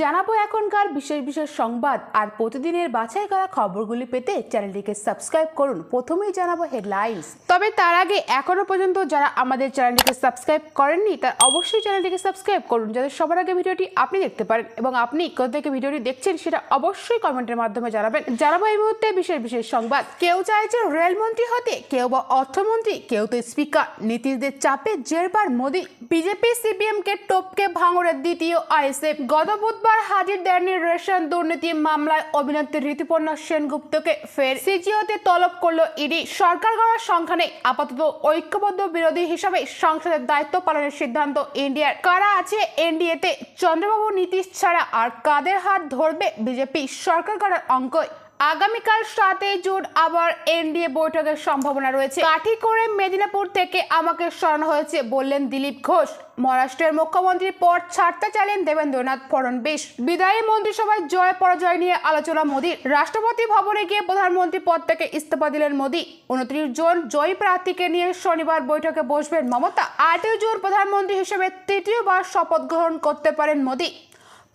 জানাব এখনকার বিশেষ বিশেষ সংবাদ আর প্রতিদিনের বাছাই করা খবরগুলি পেতে চ্যানেলটিকে সাবস্ক্রাইব করুন। প্রথমেই জানাব হেডলাইন্স। তবে তার আগে এখনও পর্যন্ত যারা আমাদের চ্যানেলটিকে সাবস্ক্রাইব করেননি, তার অবশ্যই চ্যানেলটিকে সাবস্ক্রাইব করুন যাতে সবার আগে ভিডিওটি আপনি দেখতে পারেন এবং আপনি কোথা থেকে ভিডিওটি দেখছেন সেটা অবশ্যই কমেন্টের মাধ্যমে জানাবেন। জানাব এই মুহূর্তে বিশেষ বিশেষ সংবাদ। কেউ চাইছে রেলমন্ত্রী হতে, কেউ বা অর্থমন্ত্রী, কেউ তো স্পিকার। নীতিশদের চাপে জেরবার মোদী। বিজেপি সিপিএম কে টপকে ভাঙড়ের দ্বিতীয় আইএসএফ। গত বুধবার হাজির দেননি রেশন দুর্নীতি মামলায় অভিনেত্রী ঋতুপর্ণ সেনগুপ্তকে ফের সিজিওতে তলব করল ইডি। সরকার গড়ার সংখ্যা নেই। আপাতত ঐক্যবদ্ধ বিরোধী হিসাবে সংসদের দায়িত্ব পালনের সিদ্ধান্ত ইন্ডিয়ার। কারা আছে এনডিএতে? চন্দ্রবাবু, নীতিশ ছাড়া আর কাদের হাত ধরবে বিজেপি? সরকার গড়ার অঙ্ক আগামীকাল সাতই জুন আবার এনডিএ বৈঠকের সম্ভাবনা রয়েছে। কাঠি করে মেদিনীপুর থেকে আমাকে সরানো হয়েছে বললেন দিলীপ ঘোষ। মহারাষ্ট্রের মুখ্যমন্ত্রী পদ ছাড়তে চাইলেন দেবেন্দ্রনাথ ফডনবিস বিদায়ী মন্ত্রিসভায় জয় পরাজয় নিয়ে আলোচনা মোদীর। রাষ্ট্রপতি ভবনে গিয়ে প্রধানমন্ত্রী পদ থেকে ইস্তফা দিলেন মোদী। উনত্রিশ জন জয়ী প্রার্থীকে নিয়ে শনিবার বৈঠকে বসবেন মমতা। আটই জুন প্রধানমন্ত্রী হিসেবে তৃতীয়বার শপথ গ্রহণ করতে পারেন মোদী।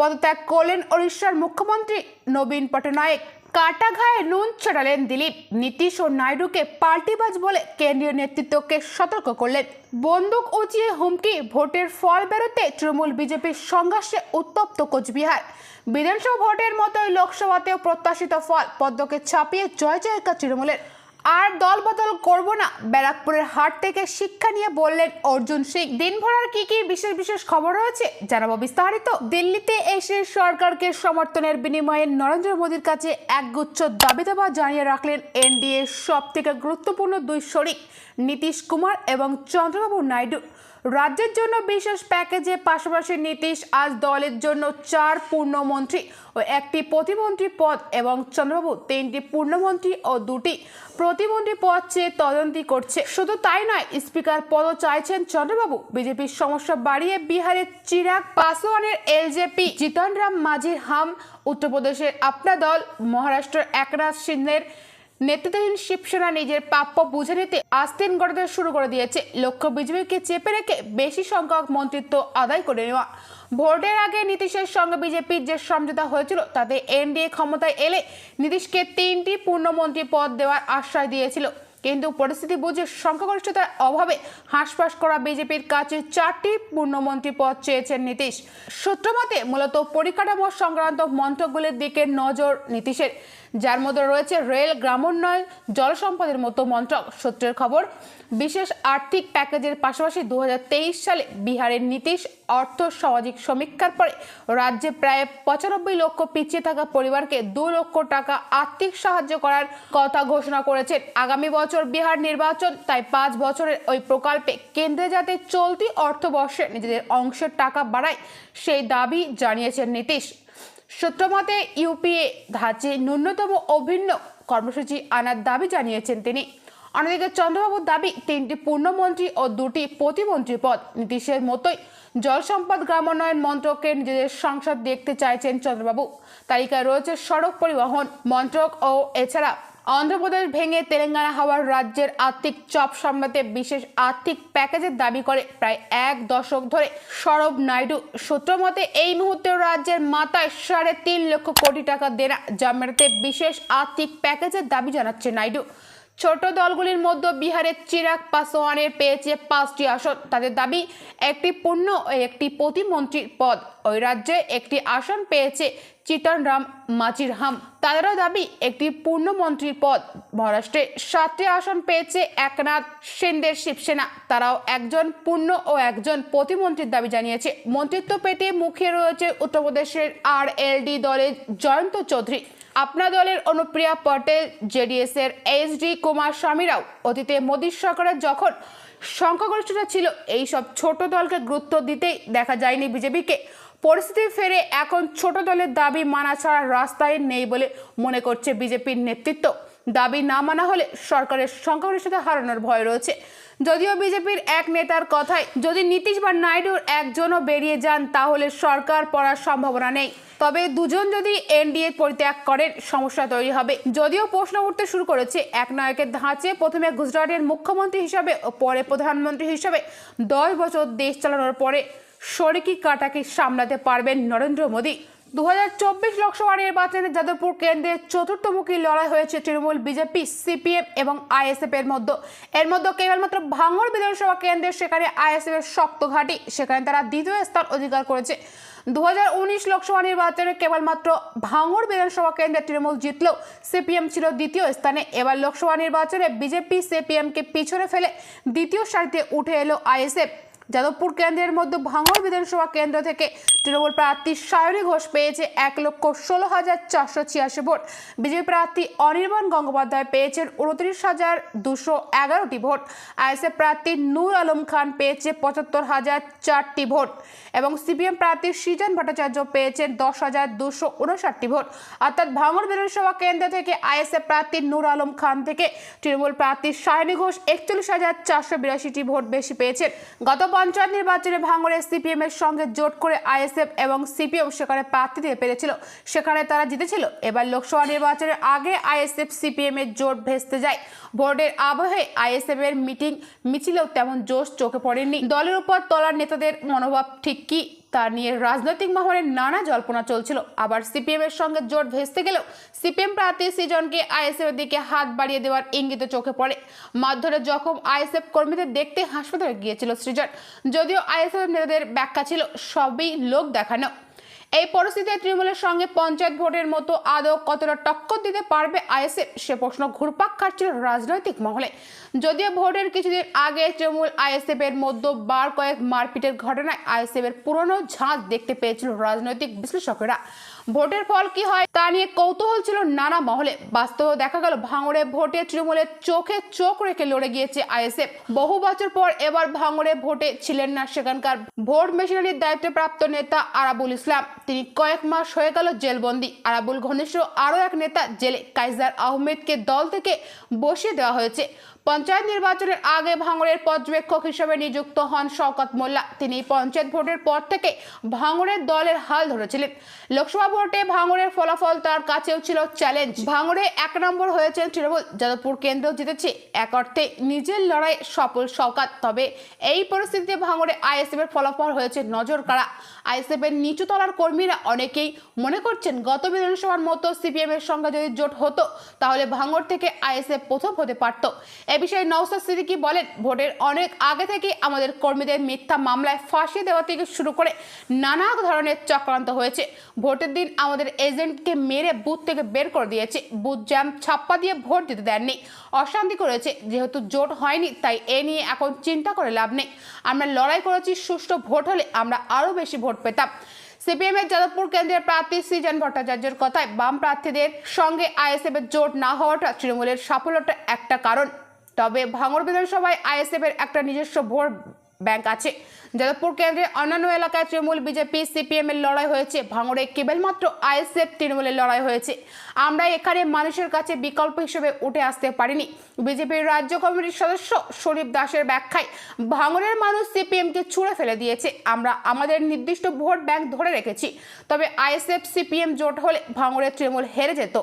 পদত্যাগ করলেন ওড়িশার মুখ্যমন্ত্রী নবীন পটনায়ক কাটাঘায়ে নুন ছড়ালেন দিলীপ। নীতিশ ও নাইডুকে পাল্টিবাজ বলে কেন্দ্রীয় নেতৃত্বকে সতর্ক করলেন। বন্দুক উঁচিয়ে হুমকি, ভোটের ফল বেরোতে তৃণমূল বিজেপির সংঘর্ষে উত্তপ্ত কোচবিহার। বিধানসভা ভোটের মতোই লোকসভাতেও প্রত্যাশিত ফল, পদ্মকে ছাপিয়ে জয় জয়কার তৃণমূলের। আর দল বদল করব না। ব্যারাকপুরের হাট থেকে শিক্ষা নিয়ে বললেন অর্জুন সিং। দিনভর আর কি কি বিশেষ বিশেষ খবর রয়েছে জানাব বিস্তারিত। দিল্লিতে এসে সরকারকে সমর্থনের বিনিময়ে নরেন্দ্র মোদীর কাছে একগুচ্ছ দাবি দাবা জানিয়ে রাখলেন এনডিএ সব থেকে গুরুত্বপূর্ণ দুই শরিক, নীতিশ কুমার এবং চন্দ্রবাবু নাইডু। রাজ্যের জন্য বিশেষ প্যাকেজে পাশাপাশি নীতিশ আজ দলের জন্য চার পূর্ণমন্ত্রী ও একটি প্রতিমন্ত্রী পদ এবং চন্দ্রবাবু তিনটি পূর্ণমন্ত্রী ও দুটি প্রতিমন্ত্রী পদ চেয়ে তদন্তি করছে। শুধু তাই নয়, স্পিকার পদও চাইছেন চন্দ্রবাবু। বিজেপির সমস্যা বাড়িয়ে বিহারের চিরাগ পাসওয়ানের এলজেপি জিতন রাম মাঝির হাম, উত্তরপ্রদেশের আপনা দল, মহারাষ্ট্রের একনাথ সিন্ধের নেতৃত্বাধীন শিবসেনা নিজের প্রাপ্য বুঝে নিতে আস্তিন গড়তে শুরু করে দিয়েছে। লক্ষ্য বিজেপিকে চেপে রেখে বেশি সংখ্যক মন্ত্রিত্ব আদায় করে নেওয়া। ভোটের আগে নীতিশের সঙ্গে বিজেপির যে সমঝোতা হয়েছিল, তাতে এনডিএ ক্ষমতায় এলে নীতিশকে তিনটি পূর্ণমন্ত্রী পদ দেওয়ার আশ্বাস দিয়েছিল। কিন্তু পরিস্থিতি বুঝে সংখ্যাগরিষ্ঠতার অভাবে হাঁসফাঁস করা বিজেপির কাছে চারটি পূর্ণমন্ত্রী পদ চেয়েছেন নীতিশ। সূত্রমতে মূলত পরিকাঠামো সংক্রান্ত মন্ত্রকগুলির দিকে নজর নীতিশের। যার মধ্যে রয়েছে রেল, গ্রামোন্নয়ন, জল সম্পদের মতো মন্ত্রক। সূত্রের খবর, বিশেষ আর্থিক প্যাকেজের পাশাপাশি দু হাজার তেইশ সালে বিহারের নীতিশ অর্থ সামাজিক সমীক্ষার পরে রাজ্যে প্রায় পঁচানব্বই লক্ষ পিছিয়ে থাকা পরিবারকে দু লক্ষ টাকা আর্থিক সাহায্য করার কথা ঘোষণা করেছেন। আগামী বছর বিহার নির্বাচন, তাই পাঁচ বছরের ওই প্রকল্পে কেন্দ্রে যাতে চলতি অর্থবর্ষে নিজেদের অংশের টাকা বাড়ায়, সেই দাবি জানিয়েছেন নীতিশ। সূত্রমতে, ইউপিএ ধাঁচে ন্যূনতম অভিন্ন কর্মসূচি আনার দাবি জানিয়েছেন তিনি। অন্যদিকে, চন্দ্রবাবুর দাবি, তিনটি পূর্ণমন্ত্রী ও দুটি প্রতিমন্ত্রী পদ। নীতিশের মতোই জল সম্পদ গ্রামোন্নয়ন মন্ত্রককে নিজেদের সংসদ দেখতে চাইছেন চন্দ্রবাবু। তালিকায় রয়েছে সড়ক পরিবহন মন্ত্রক ও এছাড়া অন্ধ্রপ্রদেশ ভেঙে তেলেঙ্গানা হওয়ার রাজ্যের আর্থিক চপ সামলাতে বিশেষ আর্থিক প্যাকেজের দাবি করে প্রায় এক দশক ধরে সৌরভ নাইডু। সূত্র মতে, এই মুহূর্তে রাজ্যের মাথায় সাড়ে তিন লক্ষ কোটি টাকা দেনা জামেরাতে বিশেষ আর্থিক প্যাকেজের দাবি জানাচ্ছে নাইডু। ছোট দলগুলির মধ্যে বিহারের চিরাগ পাসওয়ানের পেয়েছে পাঁচটি আসন। তাদের দাবি, একটি পূর্ণ ও একটি প্রতিমন্ত্রীর পদ। ওই রাজ্যে একটি আসন পেয়েছে চিতন রাম মাঝিরহাম তাদেরও দাবি, একটি পূর্ণমন্ত্রীর পদ। মহারাষ্ট্রে সাতটি আসন পেয়েছে একনাথ সিন্দের শিবসেনা। তারাও একজন পূর্ণ ও একজন প্রতিমন্ত্রীর দাবি জানিয়েছে। মন্ত্রিত্ব পেতে মুখে রয়েছে উত্তরপ্রদেশের আর এলডি দলের জয়ন্ত চৌধুরী। আপনা দলের অনুপ্রিয়া পটেল জেডিএস এর এইচ ডি কুমার স্বামীরাও অতীতে মোদী সরকারের যখন সংখ্যাগরিষ্ঠতা ছিল, এই সব ছোট দলকে গুরুত্ব দিতেই দেখা যায়নি বিজেপিকে। পরিস্থিতি ফেরে এখন ছোট দলের দাবি মানা ছাড়া রাস্তায় নেই বলে মনে করছে বিজেপির নেতৃত্ব। দাবি না মানা হলে সরকারের সংখ্যাগরিষ্ঠতা হারানোর ভয় রয়েছে। যদিও বিজেপির এক নেতার কথায়, যদি নীতিশ বা নাইডুর একজনও বেরিয়ে যান, তাহলে সরকার পড়ার সম্ভাবনা নেই। তবে দুজন যদি এনডিএ পরিত্যাগ করেন, সমস্যা তৈরি হবে। যদিও প্রশ্ন উঠতে শুরু করেছে এক নায়কের ধাঁচে প্রথমে গুজরাটের মুখ্যমন্ত্রী হিসাবে ও পরে প্রধানমন্ত্রী হিসাবে দশ বছর দেশ চালানোর পরে শরিকি কাটাকে সামলাতে পারবেন নরেন্দ্র মোদী। দু হাজার চব্বিশ লোকসভা নির্বাচনে যাদবপুর কেন্দ্রে চতুর্থমুখী লড়াই হয়েছে তৃণমূল, বিজেপি, সিপিএম এবং আইএসএফ এর মধ্যে। এর মধ্যে কেবলমাত্র ভাঙড় বিধানসভা কেন্দ্রে, সেখানে আইএসএফ এর শক্ত ঘাঁটি, সেখানে তারা দ্বিতীয় স্থান অধিকার করেছে। দু হাজার উনিশ লোকসভা নির্বাচনে কেবলমাত্র ভাঙড় বিধানসভা কেন্দ্রে তৃণমূল জিতলেও সিপিএম ছিল দ্বিতীয় স্থানে। এবার লোকসভা নির্বাচনে বিজেপি সিপিএমকে পিছনে ফেলে দ্বিতীয় সারিতে উঠে এলো আইএসএফ। যাদবপুর কেন্দ্রের মধ্যে ভাঙড় বিধানসভা কেন্দ্র থেকে তৃণমূল প্রার্থী সায়নী ঘোষ পেয়েছে এক লক্ষ ষোলো হাজার চারশো ছিয়াশি ভোট। বিজেপি প্রার্থী অনির্বাণ গঙ্গোপাধ্যায় পেয়েছেন উনত্রিশ হাজার দুশো এগারোটি ভোট। আইএসএফ প্রার্থী নূর আলম খান পেয়েছে পঁচাত্তর হাজার চারটি ভোট এবং সিপিএম প্রার্থী সৃজন ভট্টাচার্য পেয়েছেন দশ হাজার দুশো উনষাটটি ভোট। অর্থাৎ ভাঙড় বিধানসভা কেন্দ্র থেকে আইএসএফ প্রার্থী নূর আলম খান থেকে তৃণমূল প্রার্থী সায়নী ঘোষ একচল্লিশ হাজার চারশো বিরাশিটি ভোট বেশি পেয়েছেন। গত পঞ্চায়েত নির্বাচনে ভাঙড়ে সিপিএম এর সঙ্গে জোট করে আইএসএফ এবং সিপিএম সেখানে প্রার্থী দিতে পেরেছিল। সেখানে তারা জিতেছিল। এবার লোকসভা নির্বাচনের আগে আইএসএফ সিপিএম এর জোট ভেস্তে যায়। বোর্ডের আবহে আইএসএফ এর মিটিং মিছিলেও তেমন জোশ চোখে পড়েনি। দলের উপর তলার নেতাদের মনোভাব ঠিক কি? তা নিয়ে রাজনৈতিক মহলে নানা জল্পনা চলছিল। আবার সিপিএম এর সঙ্গে জোট ভেস্তে গেলেও সিপিএম প্রার্থী সৃজনকে আইএসএফ এর দিকে হাত বাড়িয়ে দেওয়ার ইঙ্গিত চোখে পড়ে। মারধরে জখম আইএসএফ কর্মীদের দেখতে হাসপাতালে গিয়েছিল সৃজন। যদিও আইএসএফ নেতাদের ব্যাখ্যা ছিল, সবই লোক দেখানো। এই পরিস্থিতিতে তৃণমূলের সঙ্গে পঞ্চায়েত ভোটের মতো আদৌ কতটা টক্কর দিতে পারবে আইএসএফ, সে প্রশ্ন ঘুরপাক খাচ্ছিল রাজনৈতিক মহলে। যদিও ভোটের কিছুদিন আগে তৃণমূল আইএসএফ এর মধ্যে বার কয়েক মারপিটের ঘটনায় আইএসএফ এর পুরনো ঝাঁজ দেখতে পেয়েছিল রাজনৈতিক বিশ্লেষকেরা। ভোটের ফল কি হয় তা নিয়ে কৌতূহল ছিল নানা মহলে। বাস্তবে দেখা গেল, ভাঙড়ে ভোটে তৃণমূলের চোখে চোখ রেখে লড়ে গিয়েছে আইএসএফ। বহু বছর পর এবার ভাঙড়ে ভোটে ছিলেন না সেখানকার ভোট মেশিনারির দায়িত্বপ্রাপ্ত নেতা আরাবুল ইসলাম। তিনি কয়েক মাস হয়ে গেল জেলবন্দি। আরাবুল ঘনিষ্ঠ আরও এক নেতা, জেলে কাইজার আহমেদকে দল থেকে বসিয়ে দেওয়া হয়েছে। পঞ্চায়েত নির্বাচনের আগে ভাঙড়ের পর্যবেক্ষক হিসেবে নিযুক্ত হন শওকত মোল্লা। তিনি পঞ্চায়েত ভোটের পর থেকে ভাঙড়ের দলের হাল ধরেছিলেন। লোকসভা ভোটে ভাঙড়ের ফলাফল তার কাছেও ছিল চ্যালেঞ্জ। ভাঙড়ে এক নম্বর হয়েছেন তৃণমূল। যাদবপুর কেন্দ্র জিতেছে এক অর্থে নিজের লড়াই সফল শওকাত। তবে এই পরিস্থিতিতে ভাঙড়ে আইএসএফ এর ফলাফল হয়েছে নজর কাড়া আইএসএফ এর নিচু তলার কর্মীরা অনেকেই মনে করছেন গত বিধানসভার মতো সিপিএম এর সঙ্গে যদি জোট হতো, তাহলে ভাঙড় থেকে আইএসএফ প্রথম হতে পারত। এ বিষয়ে নওসাদ সিদ্দিকী বলেন, ভোটের অনেক আগে থেকে আমাদের কর্মীদের মিথ্যা মামলায় ফাঁসি দেওয়া থেকে শুরু করে নানা ধরনের চক্রান্ত হয়েছে। ভোটের দিন আমাদের এজেন্টকে মেরে বুথ থেকে বের করে দিয়েছে। বুথ জ্যাম ছাপ্পা দিয়ে ভোট দিতে দেননি। অশান্তি করেছে, যেহেতু জোট হয়নি, তাই এ নিয়ে এখন চিন্তা করে লাভ নেই। আমরা লড়াই করেছি, সুষ্ঠু ভোট হলে আমরা আরও বেশি ভোট পেতাম। সিপিএম এর যাদবপুর কেন্দ্রের প্রার্থী সৃজন ভট্টাচার্যের কথায় বাম প্রার্থীদের সঙ্গে আইএসএফ এর জোট না হওয়াটা তৃণমূলের সাফল্যটা একটা কারণ। তবে ভাঙড় বিধানসভায় আইএসএফ এর একটা নিজস্ব ভোট ব্যাংক আছে। যাদবপুর কেন্দ্রে অন্যান্য এলাকায় তৃণমূল বিজেপি, সিপিএম এর লড়াই হয়েছে। ভাঙড়ে কেবলমাত্র আইএসএফ তৃণমূলের লড়াই হয়েছে। আমরা এখানে মানুষের কাছে বিকল্প হিসেবে উঠে আসতে পারিনি। বিজেপির রাজ্য কমিটির সদস্য শরীফ দাসের ব্যাখ্যায়, ভাঙড়ের মানুষ সিপিএমকে ছুঁড়ে ফেলে দিয়েছে। আমরা আমাদের নির্দিষ্ট ভোট ব্যাংক ধরে রেখেছি। তবে আইএসএফ, সিপিএম জোট হলে ভাঙড়ের তৃণমূল হেরে যেত।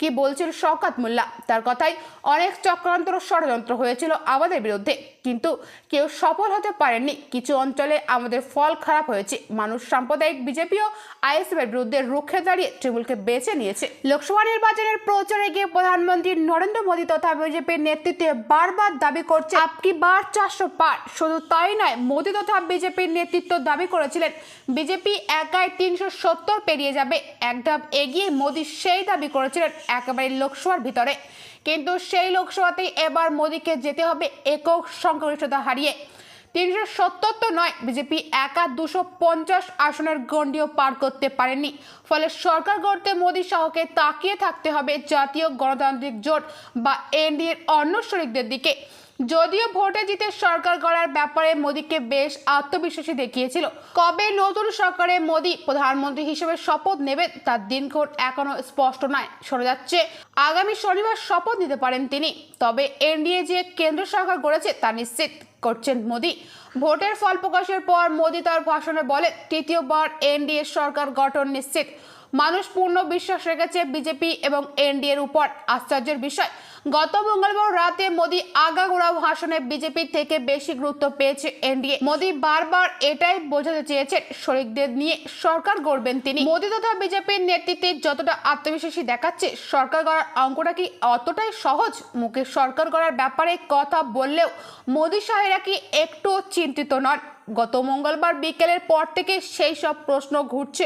কি বলছিল শওকাত মোল্লা? তার কথায় অনেক চক্রান্ত ও ষড়যন্ত্র হয়েছিল আমাদের বিরুদ্ধে। কিন্তু কেউ সফল হতে পারেননি। কিছু অঞ্চলে আমাদের ফল খারাপ হয়েছে। মানুষ সাম্প্রদায়িক বিজেপিও আইএসএফ এর বিরুদ্ধে রুখে দাঁড়িয়ে তৃণমূলকে বেছে নিয়েছে। লোকসভা নির্বাচনের প্রচারে গিয়ে প্রধানমন্ত্রী নরেন্দ্র মোদী তথা বিজেপির নেতৃত্বে বারবার দাবি করছে আপকি বার চারশো পার? শুধু তাই নয়, মোদী তথা বিজেপির নেতৃত্ব দাবি করেছিলেন, বিজেপি একাই তিনশো সত্তর পেরিয়ে যাবে। এক ধাপ এগিয়ে মোদী সেই দাবি করেছিলেন একেবারে লোকসভার ভিতরে। কিন্তু সেই লোকসভাতেই এবার মোদীকে যেতে হবে একক সংখ্যাগরিষ্ঠতা হারিয়ে। তিনশো সত্তর তো নয়, বিজেপি একা দুশো পঞ্চাশ আসনের গণ্ডিও পার করতে পারেনি। ফলে সরকার গড়তে মোদী শাহকে তাকিয়ে থাকতে হবে জাতীয় গণতান্ত্রিক জোট বা এনডিএর অন্য শরিকদের দিকে। যদিও ভোটে জিতে সরকার গড়ার ব্যাপারে মোদীকে বেশ আত্মবিশ্বাসী দেখিয়েছিল। কবে নতুন সরকারে মোদী প্রধানমন্ত্রী হিসেবে শপথ নেবেন, তার দিনক্ষণ এখনও স্পষ্ট নয়। শোনা যাচ্ছে, আগামী শনিবার শপথ নিতে পারেন তিনি। তবে এনডিএ যে কেন্দ্র সরকার গড়েছে, তা নিশ্চিত। করছেন মোদি। ভোটের ফল প্রকাশের পর মোদি তার ভাষণে বলে তৃতীয়বার এনডিএ সরকার গঠন নিশ্চিত। মানুষ পূর্ণ বিশ্বাস রেখেছে বিজেপি এবং এনডিএর উপর। আশ্চর্যের বিষয়, গত মঙ্গলবার রাতে মোদী আগাগোড়া ভাষণে বিজেপি থেকে বেশি গুরুত্ব পেয়েছে এনডিএ মোদী বারবার এটাই বোঝাতে চেয়েছেন শরিকদের নিয়ে, সরকার গড়বেন তিনি। মোদী তথা বিজেপির নেতৃত্বে যতটা আত্মবিশ্বাসী দেখাচ্ছে, সরকার গড়ার অঙ্কটা কি অতটাই সহজ? মুখে সরকার গড়ার ব্যাপারে কথা বললেও মোদী সাহেরা কি একটুও চিন্তিত নন। গত মঙ্গলবার বিকেলের পর থেকে সেই সব প্রশ্ন ঘুরছে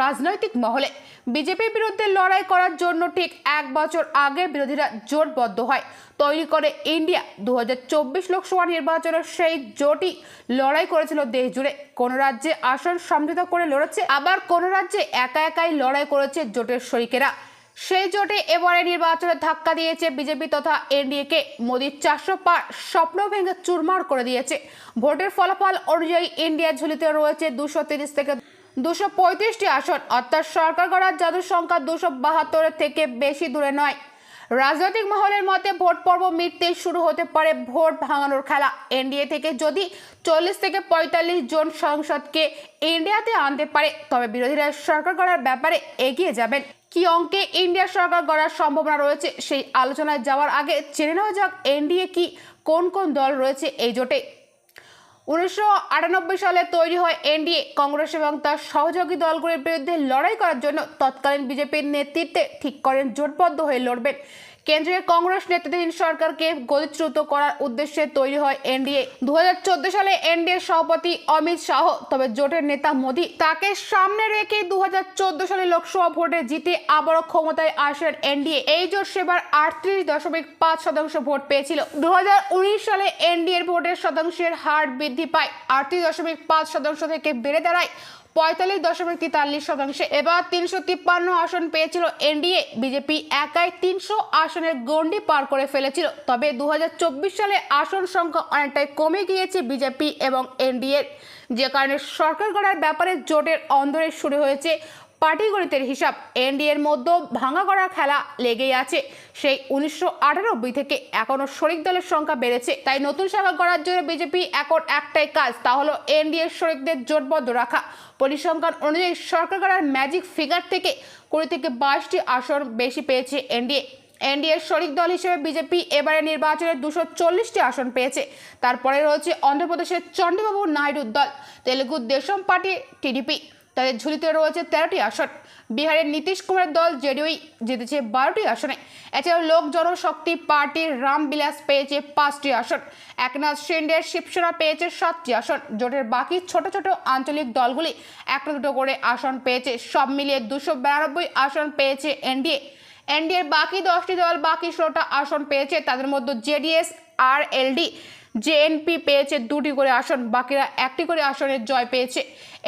রাজনৈতিক মহলে। বিজেপির বিরুদ্ধে লড়াই করার জন্য ঠিক এক বছর আগে বিরোধীরা জোটবদ্ধ হয়। তৈরি করে ইন্ডিয়া দু হাজার চব্বিশ লোকসভা নির্বাচনের সেই জোটই লড়াই করেছিল দেশ জুড়ে। কোন রাজ্যে আসন সমঝোতা করে লড়েছে, আবার কোন রাজ্যে একা একাই লড়াই করেছে জোটের শরিকেরা সেই জোটে এবারে নির্বাচনে ধাক্কা দিয়েছে বিজেপি তথা এনডিএকে। মোদীর চারশো পার স্বপ্ন ভেঙে চুরমার করে দিয়েছে। ভোটের ফলাফল অনুযায়ী ইন্ডিয়ার ঝুলিতে রয়েছে দুশো তিরিশ থেকে দুশো পঁয়ত্রিশটি আসন। অর্থাৎ সরকার গড়ার জাদুর সংখ্যা দুশো বাহাত্তরের থেকে বেশি দূরে নয়। রাজনৈতিক মহলের মতে ভোট পর্ব মিটতেই শুরু হতে পারে ভোট ভাঙানোর খেলা। এনডিএ থেকে যদি চল্লিশ থেকে পঁয়তাল্লিশ জন সংসদকে ইন্ডিয়াতে আনতে পারে, তবে বিরোধীরা সরকার গড়ার ব্যাপারে এগিয়ে যাবেন। কি অঙ্কে ইন্ডিয়া সরকার গড়ার সম্ভাবনা রয়েছে সেই আলোচনায় যাওয়ার আগে জেনে নেওয়া যাক, এনডিএ কি কোন কোন দল রয়েছে এই জোটে। উনিশশো আটানব্বই সালে তৈরি হয় এনডিএ, কংগ্রেস এবং তার সহযোগী দলগুলির বিরুদ্ধে লড়াই করার জন্য তৎকালীন বিজেপির নেতৃত্বে ঠিক করেন জোটবদ্ধ হয়ে লড়বেন। কেন্দ্রীয় কংগ্রেস নেতৃত্বাধীন সরকারকে গতিচ্যুত করার উদ্দেশ্যে তৈরি হয় এনডিএ। দু হাজার চোদ্দ সালে এনডিএ সভাপতি অমিত শাহ, তবে জোটের নেতা মোদি তাকে সামনে রেখে দু হাজার চোদ্দ সালে লোকসভা ভোটে জিতে আবারও ক্ষমতায় আসেন এনডিএ। এই জোট সেবার আটত্রিশ দশমিক পাঁচ শতাংশ ভোট পেয়েছিল। দুই হাজার উনিশ সালে এনডিএর ভোটের শতাংশের হার বৃদ্ধি পায়। আটত্রিশ দশমিক পাঁচ শতাংশ থেকে বেড়ে দাঁড়ায় পঁয়তাল্লিশ দশমিক তেতাল্লিশ শতাংশে। এবার তিনশো তিপ্পান্ন আসন পেয়েছিল এনডিএ। বিজেপি একাই তিনশো আসনের গণ্ডি পার করে ফেলেছিল। তবে দু হাজার চব্বিশ সালে আসন সংখ্যা অনেকটাই কমে গিয়েছে বিজেপি এবং এনডিএ। যে কারণে সরকার গড়ার ব্যাপারে জোটের অন্দরে শুরু হয়েছে। পাটিগণিতের হিসাব এনডিএর মধ্যে ভাঙা গড়া খেলা লেগেই আছে। সেই উনিশশো আটানব্বই থেকে এখনও শরিক দলের সংখ্যা বেড়েছে। তাই নতুন শাখা করার জন্য বিজেপি এখন একটাই কাজ, তা হলো এনডিএর শরিকদের জোটবদ্ধ রাখা। পরিসংখ্যান অনুযায়ী সরকার করার ম্যাজিক ফিগার থেকে কুড়ি থেকে বাইশটি আসন বেশি পেয়েছে এনডিএ। এনডিএর শরিক দল হিসেবে বিজেপি এবারে নির্বাচনে দুশো চল্লিশটি আসন পেয়েছে। তারপরে রয়েছে অন্ধ্রপ্রদেশের চন্দ্রবাবু নাইডুর দল, তেলেগু দেশম পার্টি টিডিপি। তাদের ঝুলিতে রয়েছে তেরোটি আসন। বিহারের নীতিশ কুমারের দল জেডিওই জিতেছে বারোটি আসনে। এছাড়াও লোক জনশক্তি পার্টির রামবিলাস পেয়েছে পাঁচটি আসন। একনাথ শিন্ডের শিবসেনা পেয়েছে সাতটি আসন। জোটের বাকি ছোট ছোট আঞ্চলিক দলগুলি একটা দুটো করে আসন পেয়েছে। সব মিলিয়ে দুশো বিরানব্বই আসন পেয়েছে এনডিএ। এনডিএর বাকি দশটি দল বাকি ষোলোটা আসন পেয়েছে। তাদের মধ্যে জেডিএস আর এলডি জেএনপি পেয়েছে দুটি করে আসন, বাকিরা একটি করে আসনের জয় পেয়েছে।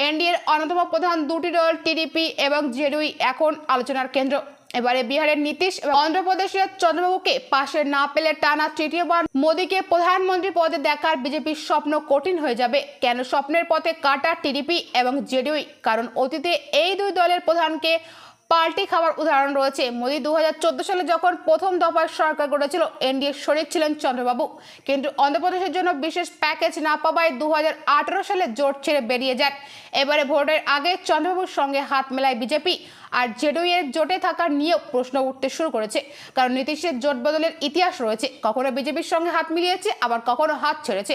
এনডিএর অন্যতম প্রধান দুটি দল টিডিপি এবং জেডুই এখন আলোচনার কেন্দ্র। এবারে বিহারের নীতিশ এবং অন্ধ্রপ্রদেশের চন্দ্রবাবুকে পাশে না পেলে টানা তৃতীয়বার মোদীকে প্রধানমন্ত্রী পদে দেখার বিজেপির স্বপ্ন কঠিন হয়ে যাবে। কেন স্বপ্নের পথে কাটা টিডিপি এবং জেডিউই কারণ অতীতে এই দুই দলের প্রধানকে পাল্টি খাওয়ার উদাহরণ রয়েছে। মোদী দু হাজার চোদ্দ সালে যখন প্রথম দফায় সরকার গড়েছিল, এনডিএ শরিক ছিলেন চন্দ্রবাবু। কিন্তু অন্ধ্রপ্রদেশের জন্য বিশেষ প্যাকেজ না পাওয়ায় দু হাজার আঠেরো সালে জোট ছেড়ে বেরিয়ে যান। এবারে ভোটের আগে চন্দ্রবাবুর সঙ্গে হাত মেলায় বিজেপি। আর জেডিইউ জোটে থাকার নিয়েও প্রশ্ন উঠতে শুরু করেছে। কারণ নীতিশের জোট বদলের ইতিহাস রয়েছে। কখনো বিজেপির সঙ্গে হাত মিলিয়েছে, আবার কখনো হাত ছেড়েছে।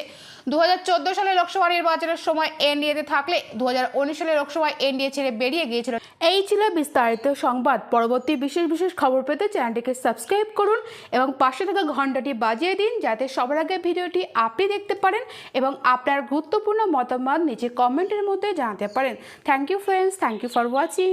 দু হাজার চোদ্দ সালে লোকসভা নির্বাচনের সময় এনডিএতে থাকলে দু হাজার উনিশ সালে লোকসভায় এনডিএ ছেড়ে বেরিয়ে গিয়েছিল। এই ছিল বিস্তারিত সংবাদ। পরবর্তী বিশেষ বিশেষ খবর পেতে চ্যানেলটিকে সাবস্ক্রাইব করুন এবং পাশে থাকা ঘন্টাটি বাজিয়ে দিন যাতে সবার আগে ভিডিওটি আপনি দেখতে পারেন এবং আপনার গুরুত্বপূর্ণ মতামত নিচে কমেন্টের মধ্যে জানাতে পারেন। Thank you friends thank you for watching